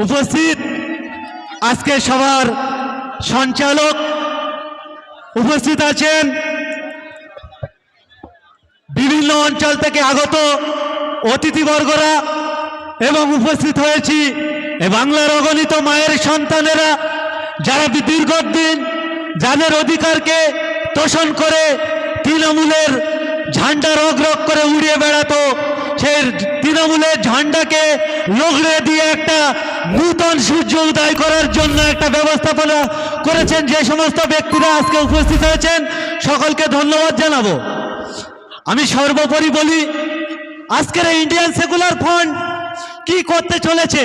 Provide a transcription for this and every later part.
উপস্থিত আজকে সবার সঞ্চালক উপস্থিত আছেন বিভিন্ন অঞ্চল থেকে আগত অতিথিবর্গরা এবং উপস্থিত হয়েছি বাংলার অগণিত মায়ের সন্তানেরা যারা দীর্ঘদিন যাদের অধিকারকে তোষণ করে তৃণমূলের ঝান্ডা রগ রগ করে উড়িয়ে বেড়াতো সেই তৃণমূলের ঝান্ডাকে লগড়ে দিয়ে একটা নূতন সূর্য উদয় করার জন্য একটা ব্যবস্থাপনা করেছেন যে সমস্ত ব্যক্তিরা আজকে উপস্থিত হয়েছেন, সকলকে ধন্যবাদ জানাব। আমি সর্বোপরি বলি, আজকের ইন্ডিয়ান সেকুলার ফ্রন্ট কি করতে চলেছে,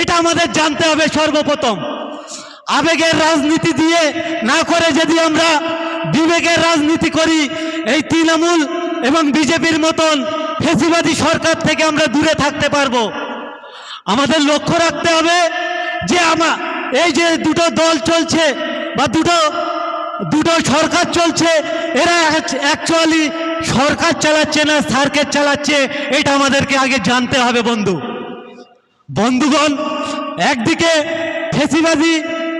এটা আমাদের জানতে হবে সর্বপ্রথম। আবেগের রাজনীতি দিয়ে না করে যদি আমরা বিবেকের রাজনীতি করি, এই তৃণমূল এবং বিজেপির মতন ফেসিবাদী সরকার থেকে আমরা দূরে থাকতে পারব। আমাদের লক্ষ্য রাখতে হবে যে আমা এই যে দুটো দল চলছে বা দুটো দুটো সরকার চলছে, এরা অ্যাকচুয়ালি সরকার চালাচ্ছে না সার্কেট চালাচ্ছে, এটা আমাদেরকে আগে জানতে হবে বন্ধু। বন্ধুগণ, একদিকে ফেসিবাদী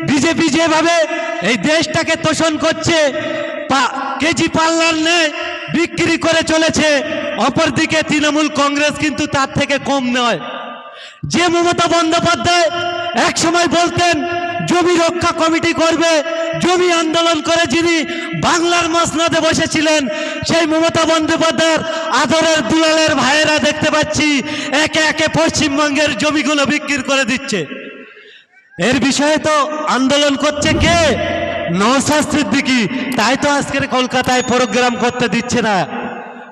বিজেপি যেভাবে এই দেশটাকে তোষণ করছে কেজি পাল্লার নেয় বিক্রি করে চলেছে অপরদিকে তৃণমূল কংগ্রেস কিন্তু তার থেকে কম নয়। যে মমতা বন্দ্যোপাধ্যায় এক সময় বলতেন, জমি রক্ষা কমিটি করবে, জমি আন্দোলন করে যিনি বাংলার মসনদে বসেছিলেন, সেই মমতা বন্দ্যোপাধ্যায়ের আদরের দুলালের ভাইয়েরা দেখতে পাচ্ছি, একে একে পশ্চিমবঙ্গের জমিগুলো বিক্রি করে দিচ্ছে। এর বিষয়ে তো আন্দোলন করছে কে? নৌসাদ সিদ্দিকি তাই তো আজকের কলকাতায় প্রোগ্রাম করতে দিচ্ছে না।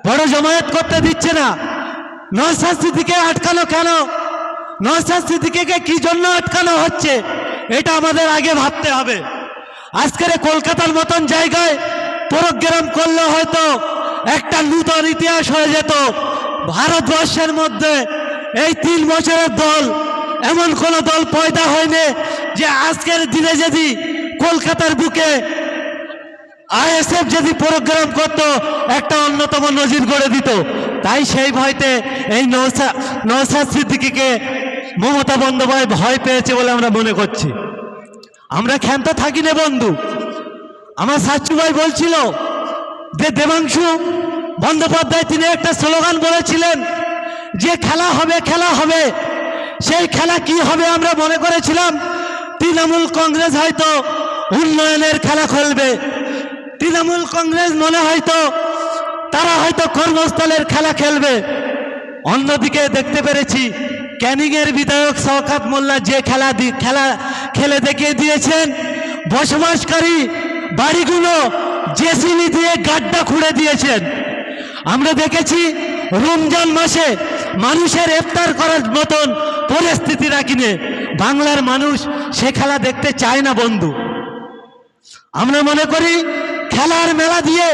বড় জমায়েত করতে দিচ্ছে না। সিদ্দিকে আটকানো কেন? সিদ্দিকিকে কি জন্য আটকানো হচ্ছে? এটা আমাদের আগে ভাবতে হবে। আজকের কলকাতার মতন জায়গায় প্রোগ্রাম করলে হয়তো একটা নূতন ইতিহাস হয়ে যেত। ভারতবর্ষের মধ্যে এই তিন বছরের দল, এমন কোন দল পয়দা হয়নি যে আজকের দিনে যদি কলকাতার বুকে আইএসএফ যদি প্রোগ্রাম করত, একটা অন্যতম নজির গড়ে দিত। তাই সেই ভয়তে এই নৌসা, নৌসাদ সিদ্দিকিকে মমতা বন্দ্যোপাধ্যায় ভয় পেয়েছে বলে আমরা মনে করছি। আমরা ক্ষান্ত থাকি না বন্ধু। আমার ভাই বলছিল যে, দেবাংশু বন্দ্যোপাধ্যায় তিনি একটা স্লোগান বলেছিলেন যে, খেলা হবে খেলা হবে। সেই খেলা কি হবে আমরা মনে করেছিলাম, তৃণমূল কংগ্রেস হয়তো উন্নয়নের খেলা খেলবে। তৃণমূল কংগ্রেস মনে হয়তো, তারা হয়তো কর্মস্থলের খেলা খেলবে। অন্যদিকে দেখতে পেরেছি, ক্যানিংয়ের বিধায়ক শওকাত মোল্লা যে খেলা খেলা খেলে দেখিয়ে দিয়েছেন, বসবাসকারী বাড়িগুলো জেসিবি দিয়ে গাড্ডা খুঁড়ে দিয়েছেন। আমরা দেখেছি, রমজান মাসে মানুষের ইফতার করার মতন পরিস্থিতি রাখিনে। বাংলার মানুষ সে খেলা দেখতে চায় না বন্ধু। আমরা মনে করি খেলার মেলা দিয়ে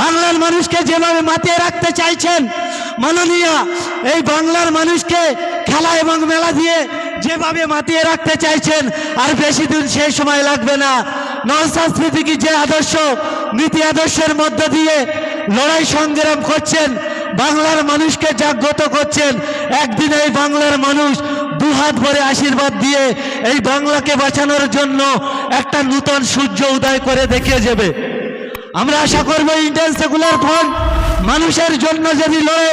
বাংলার মানুষকে যেভাবে মাতিয়ে রাখতে চাইছেন, মাননীয়া এই বাংলার মানুষকে খেলা এবং মেলা দিয়ে যেভাবে মাতিয়ে রাখতে চাইছেন, আর বেশি দিন সেই সময় লাগবে না। নলসাংস্কৃতিক যে আদর্শ, নীতি আদর্শের মধ্য দিয়ে লড়াই সংগ্রাম করছেন, বাংলার মানুষকে জাগ্রত করছেন, একদিন এই বাংলার মানুষ দুহাত ভরে আশীর্বাদ দিয়ে এই বাংলাকে বাঁচানোর জন্য একটা নূতন সূর্য উদয় করে দেখিয়ে যাবে। আমরা আশা করব ইন্ডিয়ান সেকুলার ফ্রন্ট মানুষের জন্য যদি লড়ে,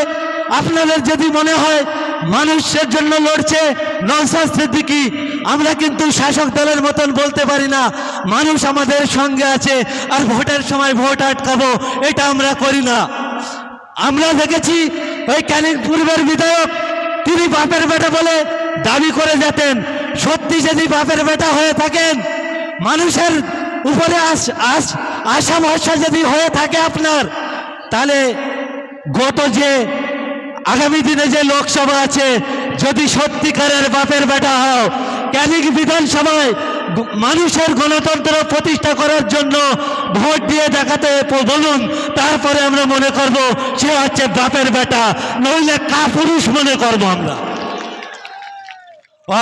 আপনাদের যদি মনে হয় মানুষের জন্য লড়ছে নৌসাদ সিদ্দিকি, আমরা কিন্তু শাসক দলের মতন বলতে পারি না। মানুষ আমাদের সঙ্গে আছে আর ভোটের সময় ভোট আটকাবো, এটা আমরা করি না। আমরা দেখেছি ওই ক্যানিং পূর্বের বিধায়ক, তিনি বাপের বেটা বলে দাবি করে যেতেন, সত্যি যদি বাপের বেটা হয়ে থাকেন, মানুষের উপরে আস আস আশা ভরসা যদি হয়ে থাকে আপনার, তাহলে গত যে আগামী দিনে যে লোকসভা আছে, যদি সত্যিকারের বাপের বেটা হও, ক্যানিং বিধানসভায় মানুষের গণতন্ত্র প্রতিষ্ঠা করার জন্য ভোট দিয়ে দেখাতে বলুন, তারপরে আমরা মনে করব সে হচ্ছে বাপের বেটা, নইলে কাপুরুষ মনে করব আমরা।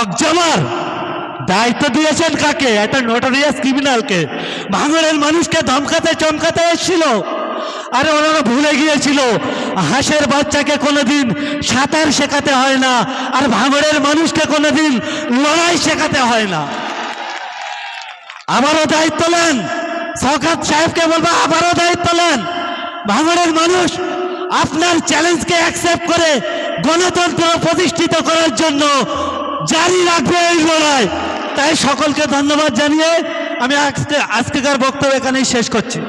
অকজামার। দায়িত্ব দিয়েছেন কাকে? একটা নোটারিয়াস ক্রিমিনালকে ভাঙড়ের মানুষকে ধমকাতে চমকাতে এসেছিল। আরে ওনারা ভুলে গিয়েছিল। হাঁসের বাচ্চাকে কোনোদিন সাঁতার শেখাতে হয় না, আর ভাঙড়ের মানুষকে কোনোদিন লড়াই শেখাতে হয় না। আবারও দায়িত্ব নেন। সরকার সাহেবকে বলব, আবারও দায়িত্ব নেন। ভাঙড়ের মানুষ আপনার চ্যালেঞ্জকে অ্যাকসেপ্ট করে গণতন্ত্র প্রতিষ্ঠিত করার জন্য জারি রাখবে এই লড়াই। তাই সকলকে ধন্যবাদ জানিয়ে আমি আজকে আজকেকার বক্তব্য এখানেই শেষ করছি।